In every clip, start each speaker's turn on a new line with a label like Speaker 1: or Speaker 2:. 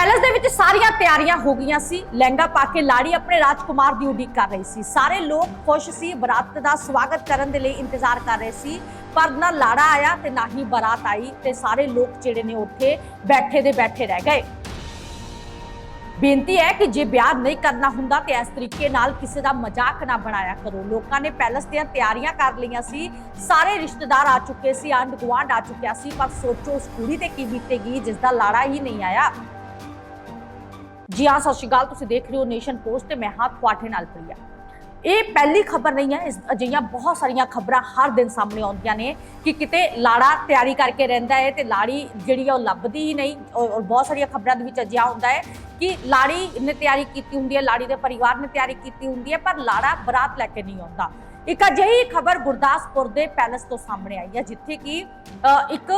Speaker 1: Palace ਦੇ ਵਿੱਚ ਸਾਰੀਆਂ ਤਿਆਰੀਆਂ ਹੋ ਗਈਆਂ ਸੀ। ਲਹਿੰਗਾ ਪਾ ਕੇ ਲਾੜੀ ਆਪਣੇ ਰਾਜਕੁਮਾਰ ਦੀ ਉਡੀਕ ਕਰ ਰਹੀ ਸੀ। ਸਾਰੇ ਲੋਕ ਖੁਸ਼ ਸੀ, ਬਰਾਤ ਦਾ ਸਵਾਗਤ ਕਰਨ ਦੇ ਲਈ ਇੰਤਜ਼ਾਰ ਕਰ ਰਹੇ ਸੀ। ਪਰ ਨਾ ਲਾੜਾ ਆਇਆ ਤੇ ਨਾ ਹੀ ਬਰਾਤ ਆਈ ਤੇ ਸਾਰੇ ਲੋਕ ਜਿਹੜੇ ਨੇ ਉੱਥੇ ਬੈਠੇ ਦੇ ਬੈਠੇ ਰਹਿ ਗਏ। ਬੇਨਤੀ ਹੈ ਕਿ ਜੇ ਵਿਆਹ ਨਹੀਂ ਕਰਨਾ ਹੁੰਦਾ ਤੇ ਇਸ ਤਰੀਕੇ ਨਾਲ ਕਿਸੇ ਦਾ ਮਜ਼ਾਕ ਨਾ ਬਣਾਇਆ ਕਰੋ। ਲੋਕਾਂ ਨੇ ਪੈਲਸ ਦੀਆਂ ਤਿਆਰੀਆਂ ਕਰ ਲਈਆਂ ਸੀ। ਸਾਰੇ ਰਿਸ਼ਤੇਦਾਰ ਆ ਚੁੱਕੇ ਸੀ ਆਂਢ ਗੁਆਂਢ ਆ ਚੁੱਕਿਆ ਸੀ, ਪਰ ਸੋਚੋ ਉਸ ਕੁੜੀ ਤੇ ਕੀ ਬੀਤੇਗੀ ਜਿਸ ਦਾ ਲਾੜਾ ਹੀ ਨਹੀਂ ਆਇਆ। ਜੀ ਹਾਂ, ਸਤਿ ਸ਼੍ਰੀ ਅਕਾਲ, ਤੁਸੀਂ ਦੇਖ ਰਹੇ ਹੋ ਨੇਸ਼ਨ ਪੋਸਟ ਤੇ ਮੈਂ ਹਾਂ ਤੁਹਾਡੇ ਨਾਲ ਪ੍ਰਿਆ। ਇਹ ਪਹਿਲੀ ਖਬਰ ਨਹੀਂ ਹੈ, ਇਸ ਅਜਿਹੀਆਂ ਬਹੁਤ ਸਾਰੀਆਂ ਖਬਰਾਂ ਹਰ ਦਿਨ ਸਾਹਮਣੇ ਆਉਂਦੀਆਂ ਨੇ ਕਿ ਕਿਤੇ ਲਾੜਾ ਤਿਆਰੀ ਕਰਕੇ ਰਹਿੰਦਾ ਹੈ ਤੇ ਲਾੜੀ ਜਿਹੜੀ ਆ ਉਹ ਲੱਭਦੀ ਹੀ ਨਹੀਂ। ਔਰ ਔਰ ਬਹੁਤ ਸਾਰੀਆਂ ਖਬਰਾਂ ਦੇ ਵਿੱਚ ਅਜਿਹਾ ਹੁੰਦਾ ਹੈ ਕਿ ਲਾੜੀ ਨੇ ਤਿਆਰੀ ਕੀਤੀ ਹੁੰਦੀ ਹੈ, ਲਾੜੀ ਦੇ ਪਰਿਵਾਰ ਨੇ ਤਿਆਰੀ ਕੀਤੀ ਹੁੰਦੀ ਹੈ, ਪਰ ਲਾੜਾ ਬਰਾਤ ਲੈ ਕੇ ਨਹੀਂ ਆਉਂਦਾ। ਇੱਕ ਅਜਿਹੀ ਖਬਰ ਗੁਰਦਾਸਪੁਰ ਦੇ ਪੈਲਸ ਤੋਂ ਸਾਹਮਣੇ ਆਈ ਹੈ, ਜਿੱਥੇ ਕਿ ਇੱਕ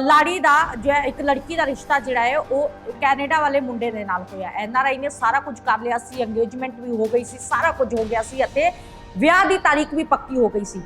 Speaker 1: ਲਾੜੀ ਦਾ ਜੋ ਇੱਕ ਲੜਕੀ ਦਾ ਰਿਸ਼ਤਾ ਜਿਹੜਾ ਹੈ, ਉਹ ਕੈਨੇਡਾ ਵਾਲੇ ਮੁੰਡੇ ਦੇ ਨਾਲ ਹੋਇਆ। ਐਨ ਆਰ ਆਈ ਨੇ ਸਾਰਾ ਕੁਝ ਕਰ ਲਿਆ ਸੀ ਇੰਗੇਜਮੈਂਟ ਵੀ ਹੋ ਗਈ ਸੀ, ਸਾਰਾ ਕੁਝ ਹੋ ਗਿਆ ਸੀ ਅਤੇ ਵਿਆਹ ਦੀ ਤਾਰੀਖ ਵੀ ਪੱਕੀ ਹੋ ਗਈ ਸੀ।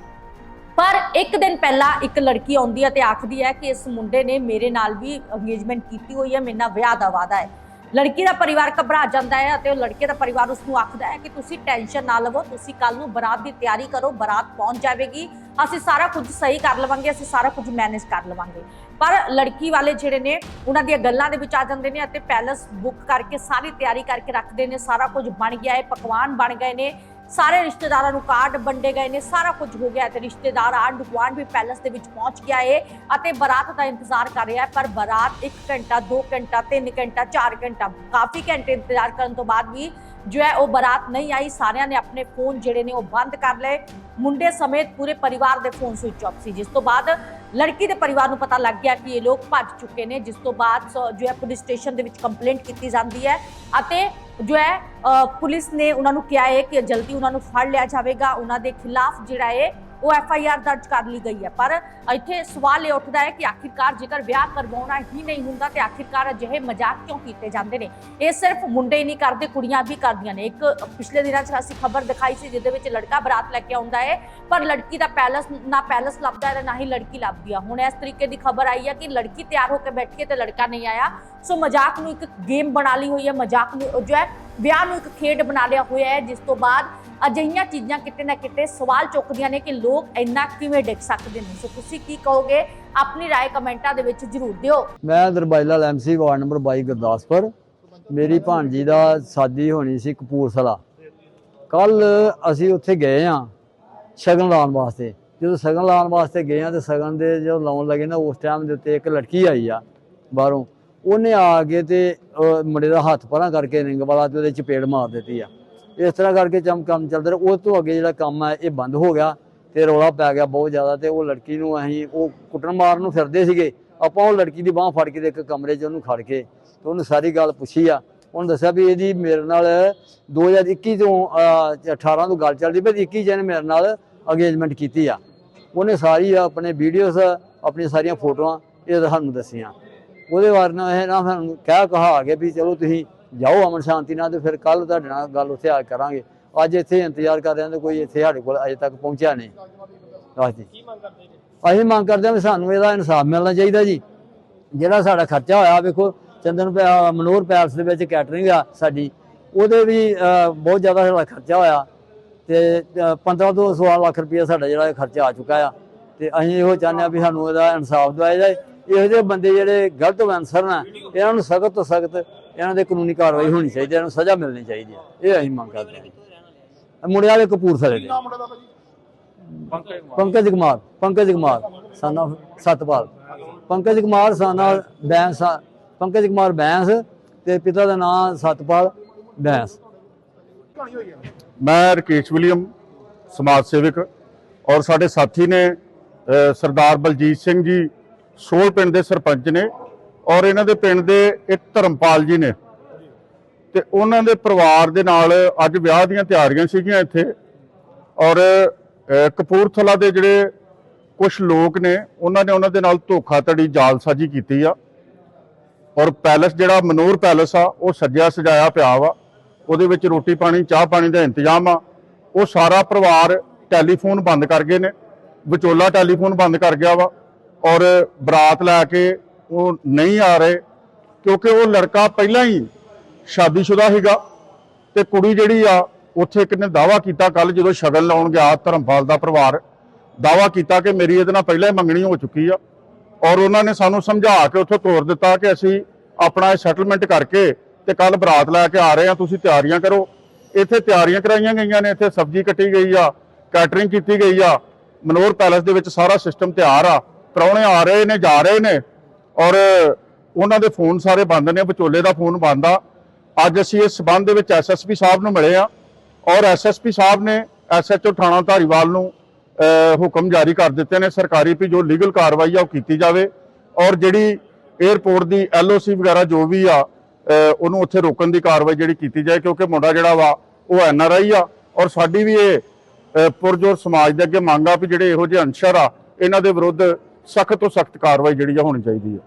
Speaker 1: ਪਰ ਇੱਕ ਦਿਨ ਪਹਿਲਾਂ ਇੱਕ ਲੜਕੀ ਆਉਂਦੀ ਹੈ ਤੇ ਆਖਦੀ ਹੈ ਕਿ ਇਸ ਮੁੰਡੇ ਨੇ ਮੇਰੇ ਨਾਲ ਵੀ ਇੰਗੇਜਮੈਂਟ ਕੀਤੀ ਹੋਈ ਹੈ, ਮੇਰੇ ਨਾਲ ਵਿਆਹ ਦਾ ਵਾਅਦਾ ਹੈ। ਲੜਕੀ ਦਾ ਪਰਿਵਾਰ ਘਬਰਾ ਜਾਂਦਾ ਹੈ ਅਤੇ ਉਹ ਲੜਕੇ ਦਾ ਪਰਿਵਾਰ ਉਸ ਨੂੰ ਆਖਦਾ ਹੈ ਕਿ ਤੁਸੀਂ ਟੈਨਸ਼ਨ ਨਾ ਲਵੋ, ਤੁਸੀਂ ਕੱਲ ਨੂੰ ਬਰਾਤ ਦੀ ਤਿਆਰੀ ਕਰੋ, ਬਰਾਤ ਪਹੁੰਚ ਜਾਵੇਗੀ। ਅਸੀਂ ਸਾਰਾ ਕੁਝ ਸਹੀ ਕਰ ਲਵਾਂਗੇ, ਅਸੀਂ ਸਾਰਾ ਕੁਝ ਮੈਨੇਜ ਕਰ ਲਵਾਂਗੇ। ਪਰ ਲੜਕੀ ਵਾਲੇ ਜਿਹੜੇ ਨੇ, ਉਹਨਾਂ ਦੀਆਂ ਗੱਲਾਂ ਦੇ ਵਿੱਚ ਆ ਜਾਂਦੇ ਨੇ ਅਤੇ ਪੈਲਸ ਬੁੱਕ ਕਰਕੇ ਸਾਰੀ ਤਿਆਰੀ ਕਰਕੇ ਰੱਖਦੇ ਨੇ, ਸਾਰਾ ਕੁਝ ਬਣ ਗਿਆ ਹੈ, ਪਕਵਾਨ ਬਣ ਗਏ ਨੇ। ਸਾਰੇ ਰਿਸ਼ਤੇਦਾਰਾਂ ਨੂੰ ਕਾਰਡ ਵੰਡੇ ਗਏ ਨੇ, ਸਾਰਾ ਕੁਝ ਹੋ ਗਿਆ ਹੈ ਤੇ ਰਿਸ਼ਤੇਦਾਰ ਆਂਢ ਗੁਆਂਢ ਵੀ ਪੈਲਸ ਦੇ ਵਿੱਚ ਪਹੁੰਚ ਗਿਆ ਏ ਅਤੇ ਬਰਾਤ ਦਾ ਇੰਤਜ਼ਾਰ ਕਰ ਰਿਹਾ ਹੈ, ਪਰ ਬਰਾਤ 1 ਘੰਟਾ 2 ਘੰਟਾ 3 ਘੰਟਾ 4 ਘੰਟਾ, ਕਾਫੀ ਘੰਟੇ ਇੰਤਜ਼ਾਰ ਕਰਨ ਤੋਂ ਬਾਅਦ ਵੀ ਜੋ ਹੈ ਉਹ ਬਰਾਤ ਨਹੀਂ ਆਈ। ਸਾਰਿਆਂ ਨੇ ਆਪਣੇ ਫੋਨ ਜਿਹੜੇ ਨੇ ਉਹ ਬੰਦ ਕਰ ਲਏ। ਮੁੰਡੇ ਸਮੇਤ ਪੂਰੇ ਪਰਿਵਾਰ ਦੇ ਫੋਨ ਸਵਿਚ ਆਫ ਸੀ। ਜਿਸ ਤੋਂ ਬਾਅਦ ਲੜਕੀ ਦੇ ਪਰਿਵਾਰ ਨੂੰ ਪਤਾ ਲੱਗ ਗਿਆ ਕਿ ਇਹ ਲੋਕ ਭੱਜ ਚੁੱਕੇ ਨੇ, ਜਿਸ ਤੋਂ ਬਾਅਦ ਸ- ਜੋ ਹੈ ਪੁਲਿਸ ਸਟੇਸ਼ਨ ਦੇ ਵਿੱਚ ਕੰਪਲੇਂਟ ਕੀਤੀ ਜਾਂਦੀ ਹੈ ਅਤੇ ਜੋ ਹੈ ਪੁਲਿਸ ਨੇ ਉਹਨਾਂ ਨੂੰ ਕਿਹਾ ਹੈ ਕਿ ਜਲਦੀ ਉਹਨਾਂ ਨੂੰ ਫੜ ਲਿਆ ਜਾਵੇਗਾ। ਉਹਨਾਂ ਦੇ ਖਿਲਾਫ ਜਿਹੜਾ ਹੈ ਉਹ ਐਫ ਆਈ ਆਰ ਦਰਜ ਕਰ ਲਈ ਗਈ ਹੈ। ਪਰ ਇੱਥੇ ਸਵਾਲ ਇਹ ਉੱਠਦਾ ਹੈ ਕਿ ਆਖਿਰਕਾਰ ਜੇਕਰ ਵਿਆਹ ਕਰਵਾਉਣਾ ਹੀ ਨਹੀਂ ਹੁੰਦਾ, ਤੇ ਆਖਿਰਕਾਰ ਅਜਿਹੇ ਮਜ਼ਾਕ ਕਿਉਂ ਕੀਤੇ ਜਾਂਦੇ ਨੇ? ਇਹ ਸਿਰਫ ਮੁੰਡੇ ਹੀ ਨਹੀਂ ਕਰਦੇ, ਕੁੜੀਆਂ ਵੀ ਕਰਦੀਆਂ ਨੇ। ਇੱਕ ਪਿਛਲੇ ਦਿਨਾਂ 'ਚ ਅਸੀਂ ਖਬਰ ਦਿਖਾਈ ਸੀ, ਜਿਹਦੇ ਵਿੱਚ ਲੜਕਾ ਬਰਾਤ ਲੈ ਕੇ ਆਉਂਦਾ ਹੈ, ਪਰ ਲੜਕੀ ਦਾ ਪੈਲਸ, ਨਾ ਪੈਲਸ ਲੱਭਦਾ ਹੈ ਨਾ ਹੀ ਲੜਕੀ ਲੱਭਦੀ ਆ। ਹੁਣ ਇਸ ਤਰੀਕੇ ਦੀ ਖਬਰ ਆਈ ਹੈ ਕਿ ਲੜਕੀ ਤਿਆਰ ਹੋ ਕੇ ਬੈਠੀ ਹੈ ਤੇ ਲੜਕਾ ਨਹੀਂ ਆਇਆ। ਸੋ ਮਜ਼ਾਕ ਨੂੰ ਇੱਕ ਗੇਮ ਬਣਾ ਲਈ ਹੋਈ ਹੈ, ਮਜ਼ਾਕ ਨੂੰ ਜੋ ਹੈ ਵਿਆਹ ਨੂੰ ਇੱਕ ਖੇਡ ਬਣਾ ਲਿਆ ਹੋਇਆ ਹੈ ਜਿਸ ਤੋਂ ਬਾਅਦ ਅਜਿਹੀਆਂ ਚੀਜ਼ਾਂ ਕਿਤੇ ਨਾ ਕਿਤੇ ਸਵਾਲ ਚੁੱਕਦੀਆਂ ਨੇ ਕਿ ਲੋਕ ਇੰਨਾ ਕਿਵੇਂ ਡਿੱਗ ਸਕਦੇ ਨੇ ਸੋ ਤੁਸੀਂ ਕੀ ਕਹੋਗੇ ਆਪਣੀ رائے ਕਮੈਂਟਾਂ ਦੇ ਵਿੱਚ ਜ਼ਰੂਰ ਦਿਓ
Speaker 2: ਮੈਂ ਦਰਬਾਈਲਾ ਐਮਸੀ ਵਾਰਡ ਨੰਬਰ 22 ਗੁਰਦਾਸਪੁਰ ਮੇਰੀ ਭਾਣਜੀ ਦਾ ਸਾਦੀ ਹੋਣੀ ਸੀ ਕਪੂਰਥਲਾ ਕੱਲ ਅਸੀਂ ਉੱਥੇ ਗਏ ਆ ਸ਼ਗਨ ਲਾਉਣ ਵਾਸਤੇ ਜਦੋਂ ਸ਼ਗਨ ਲਾਉਣ ਵਾਸਤੇ ਗਏ ਆ ਤੇ ਸ਼ਗਨ ਦੇ ਜਦੋਂ ਲਾਉਣ ਲੱਗੇ ਨਾ ਉਸ ਟਾਈਮ ਦੇ ਉੱਤੇ ਇੱਕ ਲੜਕੀ ਆਈ ਆ ਬਾਹਰੋਂ ਉਹਨੇ ਆ ਕੇ ਤੇ ਮੁੰਡੇ ਦਾ ਹੱਥ ਪਰਾਂ ਕਰਕੇ ਰਿੰਗ ਵਾਲਾ ਤੇ ਉਹਦੇ ਚਪੇੜ ਮਾਰ ਦਿੱਤੀ ਆ। ਇਸ ਤਰ੍ਹਾਂ ਕਰਕੇ ਚਮ ਕੰਮ ਚੱਲਦਾ ਰਿਹਾ। ਉਸ ਤੋਂ ਅੱਗੇ ਜਿਹੜਾ ਕੰਮ ਆ ਇਹ ਬੰਦ ਹੋ ਗਿਆ ਤੇ ਰੌਲਾ ਪੈ ਗਿਆ ਬਹੁਤ ਜ਼ਿਆਦਾ ਤੇ ਉਹ ਲੜਕੀ ਨੂੰ ਅਸੀਂ ਉਹ ਕੁੱਟਣ ਮਾਰਨ ਨੂੰ ਫਿਰਦੇ ਸੀਗੇ। ਆਪਾਂ ਉਹ ਲੜਕੀ ਦੀ ਬਾਹ ਫੜ ਕੇ ਤੇ ਇੱਕ ਕਮਰੇ 'ਚ ਉਹਨੂੰ ਖੜ ਕੇ ਤੇ ਉਹਨੂੰ ਸਾਰੀ ਗੱਲ ਪੁੱਛੀ ਆ। ਉਹਨੂੰ ਦੱਸਿਆ ਵੀ ਇਹਦੀ ਮੇਰੇ ਨਾਲ 2021 ਤੋਂ ਅਹ, 18 ਤੋਂ ਗੱਲ ਚੱਲਦੀ ਪਈ 21 ਜਨ ਮੇਰੇ ਨਾਲ ਅਗੇਜਮੈਂਟ ਕੀਤੀ ਆ। ਉਹਨੇ ਸਾਰੀ ਆਪਣੇ ਵੀਡੀਓਜ਼ ਆਪਣੀਆਂ ਸਾਰੀਆਂ ਫੋਟੋਆਂ ਇਹ ਸਾਨੂੰ ਦੱਸੀਆਂ। ਉਹਦੇ ਬਾਰੇ ਨਾਲ ਇਹ ਨਾ ਸਾਨੂੰ ਕਹਿ ਕਹਾ ਕੇ ਵੀ ਚਲੋ ਤੁਸੀਂ ਜਾਓ ਅਮਨ ਸ਼ਾਂਤੀ ਨਾਲ ਤੇ ਫਿਰ ਕੱਲ ਤੁਹਾਡੇ ਨਾਲ ਗੱਲ ਉੱਥੇ ਆ ਕੇ ਕਰਾਂਗੇ। ਅੱਜ ਇੱਥੇ ਇੰਤਜ਼ਾਰ ਕਰ ਰਹੇ ਹਾਂ ਤੇ ਕੋਈ ਇੱਥੇ ਸਾਡੇ ਕੋਲ ਅਜੇ ਤੱਕ ਪਹੁੰਚਿਆ ਨਹੀਂ। ਹਾਂਜੀ ਅਸੀਂ ਮੰਗ ਕਰਦੇ ਹਾਂ ਵੀ ਸਾਨੂੰ ਇਹਦਾ ਇਨਸਾਫ ਮਿਲਣਾ ਚਾਹੀਦਾ ਜੀ। ਜਿਹੜਾ ਸਾਡਾ ਖਰਚਾ ਹੋਇਆ ਵੇਖੋ ਚੰਦਨ ਪੈ- ਮਨੋਹਰ ਪੈਲਸ ਦੇ ਵਿੱਚ ਕੈਟਰਿੰਗ ਆ ਸਾਡੀ। ਉਹਦੇ ਵੀ ਬਹੁਤ ਜ਼ਿਆਦਾ ਸਾਡਾ ਖਰਚਾ ਹੋਇਆ ਤੇ ਅਹ, 15 ਤੋਂ 16 ਲੱਖ ਰੁਪਏ ਸਾਡਾ ਜਿਹੜਾ ਖਰਚਾ ਆ ਚੁੱਕਾ ਆ। ਤੇ ਅਸੀਂ ਇਹੋ ਚਾਹੁੰਦੇ ਆ ਵੀ ਸਾਨੂੰ ਇਹਦਾ ਇਨਸਾਫ ਦਿਵਾਇਆ ਜਾਏ। ਇਹੋ ਜਿਹੇ ਬੰਦੇ ਜਿਹੜੇ ਗਲਤ ਅਨਸਰ ਨੇ, ਇਹਨਾਂ ਨੂੰ ਸਖਤ ਤੋਂ ਸਖਤ ਇਹਨਾਂ ਦੇ ਕਾਨੂੰਨੀ ਕਾਰਵਾਈ ਹੋਣੀ ਚਾਹੀਦੀ ਹੈ, ਇਹਨਾਂ ਨੂੰ ਸਜ਼ਾ ਮਿਲਣੀ ਚਾਹੀਦੀ ਹੈ। ਇਹ ਅਸੀਂ ਮੰਗ ਕਰਦੇ ਹਾਂ। ਮੁੰਡੇ ਵਾਲੇ ਕਪੂਰਥਲੇ ਦੇ। ਪੰਕਜ ਕੁਮਾਰ ਪੰਕਜ ਕੁਮਾਰ ਸਾਨਾ ਸਤਪਾਲ। ਪੰਕਜ ਕੁਮਾਰ ਸਾਨਾ ਬੈਂਸ। ਪੰਕਜ ਕੁਮਾਰ ਬੈਂਸ ਤੇ ਪਿਤਾ ਦਾ ਨਾਮ ਸਤਪਾਲ ਬੈਂਸ।
Speaker 3: ਮੈਂ ਰਕੇਸ਼ ਵਿਲੀਅਮ, ਸਮਾਜ ਸੇਵਕ। ਔਰ ਸਾਡੇ ਸਾਥੀ ਨੇ ਸਰਦਾਰ ਬਲਜੀਤ ਸਿੰਘ ਜੀ ਸੋਲ ਪਿੰਡ ਦੇ ਸਰਪੰਚ ਨੇ ਔਰ ਇਹਨਾਂ ਦੇ ਪਿੰਡ ਦੇ ਇੱਕ ਧਰਮਪਾਲ ਜੀ ਨੇ। ਤੇ ਉਹਨਾਂ ਦੇ ਪਰਿਵਾਰ ਦੇ ਨਾਲ ਅੱਜ ਵਿਆਹ ਦੀਆਂ ਤਿਆਰੀਆਂ ਸੀਗੀਆਂ ਇੱਥੇ। ਔਰ ਕਪੂਰਥਲਾ ਦੇ ਜਿਹੜੇ ਕੁਝ ਲੋਕ ਨੇ, ਉਹਨਾਂ ਨੇ ਉਹਨਾਂ ਦੇ ਨਾਲ ਧੋਖਾਧੜੀ, ਜਾਲਸਾਜੀ ਕੀਤੀ ਆ। ਔਰ ਪੈਲਸ ਜਿਹੜਾ ਮਨੋਰ ਪੈਲਸ ਆ, ਉਹ ਸੱਜਿਆ ਸਜਾਇਆ ਪਿਆ ਵਾ। ਉਹਦੇ ਵਿੱਚ ਰੋਟੀ ਪਾਣੀ, ਚਾਹ ਪਾਣੀ ਦਾ ਇੰਤਜ਼ਾਮ ਆ। ਉਹ ਸਾਰਾ ਪਰਿਵਾਰ ਟੈਲੀਫੋਨ ਬੰਦ ਕਰ ਗਏ ਨੇ। ਵਿਚੋਲਾ ਟੈਲੀਫੋਨ ਬੰਦ ਕਰ ਗਿਆ ਵਾ। ਔਰ ਬਰਾਤ ਲੈ ਕੇ ਉਹ ਨਹੀਂ ਆ ਰਹੇ, ਕਿਉਂਕਿ ਉਹ ਲੜਕਾ ਪਹਿਲਾਂ ਹੀ ਸ਼ਾਦੀशुदा ਸੀਗਾ ਤੇ ਕੁੜੀ ਜਿਹੜੀ ਆ, ਉੱਥੇ ਕਿੰਨੇ ਦਾਵਾ ਕੀਤਾ ਕੱਲ ਜਦੋਂ ਸ਼ਗਨ ਲਾਉਣ ਗਿਆ ਧਰਮਪਾਲ ਦਾ ਪਰਿਵਾਰ ਦਾਵਾ ਕੀਤਾ ਕਿ ਮੇਰੀ ਇਹਦੇ ਨਾਲ ਪਹਿਲਾਂ ਹੀ ਮੰਗਣੀ ਹੋ ਚੁੱਕੀ ਆ। ਔਰ ਉਹਨਾਂ ਨੇ ਸਾਨੂੰ ਸਮਝਾ ਕੇ ਉੱਥੇ ਤੋਰ ਦਿੱਤਾ ਕਿ ਅਸੀਂ ਆਪਣਾ ਇਹ ਸੈਟਲਮੈਂਟ ਕਰਕੇ ਤੇ ਕੱਲ ਬਰਾਤ ਲੈ ਕੇ ਆ ਰਹੇ ਆ, ਤੁਸੀਂ ਤਿਆਰੀਆਂ ਕਰੋ। ਇੱਥੇ ਤਿਆਰੀਆਂ ਕਰਾਈਆਂ ਗਈਆਂ ਨੇ, ਇੱਥੇ ਸਬਜ਼ੀ ਕੱਟੀ ਗਈ ਆ ਕੈਟਰਿੰਗ ਕੀਤੀ ਗਈ ਆ। ਮਨੋਰ ਪੈਲੇਸ ਦੇ ਵਿੱਚ ਸਾਰਾ ਸਿਸਟਮ ਤਿਆਰ ਆ। ਪ੍ਰਾਹੁਣੇ ਆ ਰਹੇ ਨੇ, ਜਾ ਰਹੇ ਨੇ ਔਰ ਉਹਨਾਂ ਦੇ ਫੋਨ ਸਾਰੇ ਬੰਦ ਨੇ, ਵਿਚੋਲੇ ਦਾ ਫੋਨ ਬੰਦ ਆ। ਅੱਜ ਅਸੀਂ ਇਸ ਸਬੰਧ ਦੇ ਵਿੱਚ ਐਸਐਸਪੀ ਸਾਹਿਬ ਨੂੰ ਮਿਲੇ ਆ ਔਰ ਐਸਐਸਪੀ ਸਾਹਿਬ ਨੇ ਐਸਐਚਓ ਥਾਣਾ ਧਾਰੀਵਾਲ ਨੂੰ ਹੁਕਮ ਜਾਰੀ ਕਰ ਦਿੱਤੇ ਨੇ ਸਰਕਾਰੀ ਵੀ ਜੋ ਲੀਗਲ ਕਾਰਵਾਈ ਆ ਉਹ ਕੀਤੀ ਜਾਵੇ ਔਰ ਜਿਹੜੀ 에ਅਰਪੋਰਟ ਦੀ ਐਲਓਸੀ ਵਗੈਰਾ ਜੋ ਵੀ ਆ ਉਹਨੂੰ ਉੱਥੇ ਰੋਕਣ ਦੀ ਕਾਰਵਾਈ ਜਿਹੜੀ ਕੀਤੀ ਜਾਏ ਕਿਉਂਕਿ ਮੁੰਡਾ ਜਿਹੜਾ ਵਾ ਉਹ ਐਨਆਰਆਈ ਆ ਔਰ ਸਾਡੀ ਵੀ ਇਹ ਪੁਰਜੋਰ ਸਮਾਜ ਦੇ ਅੱਗੇ ਮੰਗ ਆ ਵੀ ਜਿਹੜੇ ਇਹੋ ਜਿਹੇ ਅਨਸ਼ਰ ਆ, ਇਹਨਾਂ ਦੇ ਵਿਰੁੱਧ ਸਖਤ ਤੋਂ ਸਖਤ ਕਾਰਵਾਈ ਜਿਹੜੀ ਆ ਹੋਣੀ ਚਾਹੀਦੀ ਹੈ